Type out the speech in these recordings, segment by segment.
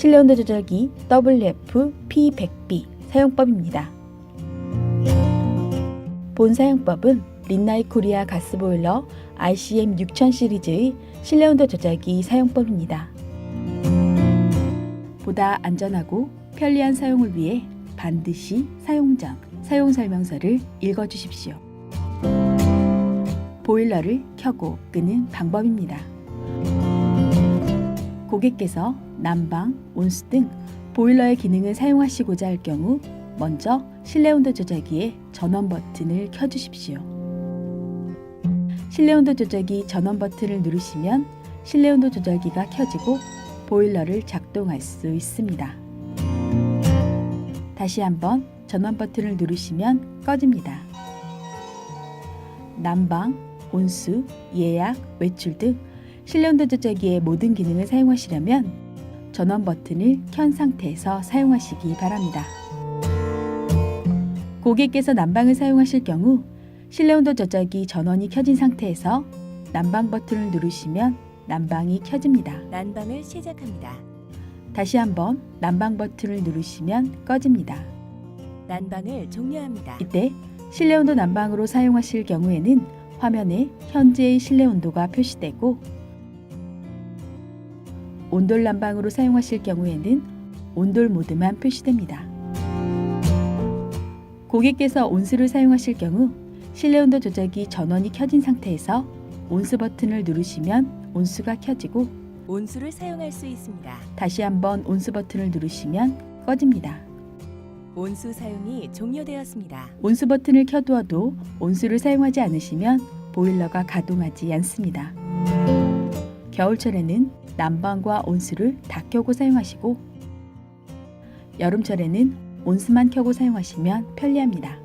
실내온도 조절기 WF P100B 사용법입니다. 본 사용법은 린나이 코리아 가스보일러 RCM 6000 시리즈의 실내온도 조절기 사용법입니다. 보다 안전하고 편리한 사용을 위해 반드시 사용 전 사용 설명서를 읽어 주십시오. 보일러를 켜고 끄는 방법입니다. 고객께서 난방, 온수 등 보일러의 기능을 사용하시고자 할 경우 먼저 실내 온도 조절기의 전원 버튼을 켜 주십시오. 실내 온도 조절기 전원 버튼을 누르시면 실내 온도 조절기가 켜지고 보일러를 작동할 수 있습니다. 다시 한번 전원 버튼을 누르시면 꺼집니다. 난방, 온수, 예약, 외출 등 실내 온도 조절기의 모든 기능을 사용하시려면 전원 버튼을 켠 상태에서 사용하시기 바랍니다. 고객께서 난방을 사용하실 경우 실내 온도 조절기 전원이 켜진 상태에서 난방 버튼을 누르시면 난방이 켜집니다. 난방을 시작합니다. 다시 한번 난방 버튼을 누르시면 꺼집니다. 난방을 종료합니다. 이때 실내 온도 난방으로 사용하실 경우에는 화면에 현재의 실내 온도가 표시되고 온돌 난방으로 사용하실 경우에는 온돌 모드만 표시됩니다. 고객께서 온수를 사용하실 경우 실내 온도 조절기 전원이 켜진 상태에서 온수 버튼을 누르시면 온수가 켜지고 온수를 사용할 수 있습니다. 다시 한번 온수 버튼을 누르시면 꺼집니다. 온수 사용이 종료되었습니다. 온수 버튼을 켜두어도 온수를 사용하지 않으시면 보일러가 가동하지 않습니다. 겨울철에는 난방과 온수를 다 켜고 사용하시고 여름철에는 온수만 켜고 사용하시면 편리합니다.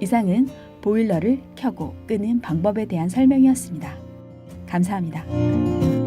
이상은 보일러를 켜고 끄는 방법에 대한 설명이었습니다. 감사합니다.